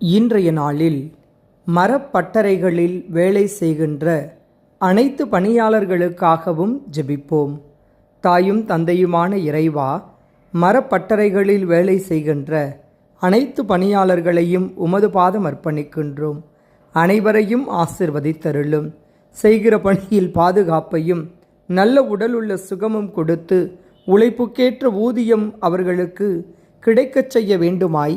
இன்றைய நாளில் மரப்பட்டறைகளில் வேலை செய்கின்ற அனைத்து பணியாளர்களுக்காகவும் ஜெபிப்போம். தாயும் தந்தையுமான இறைவா மரப்பட்டறைகளில் வேலை செய்கின்ற அனைத்து பணியாளர்களையும் உமது பாதம் அர்ப்பணிக்கின்றோம். அனைவரையும் ஆசிர்வதித்தருளும். செய்கிற பணியில் பாதுகாப்பையும் நல்ல உடலுள்ள சுகமும் கொடுத்து உழைப்புக்கேற்ற ஊதியம் அவர்களுக்கு கிடைக்கச் செய்ய வேண்டுமாய்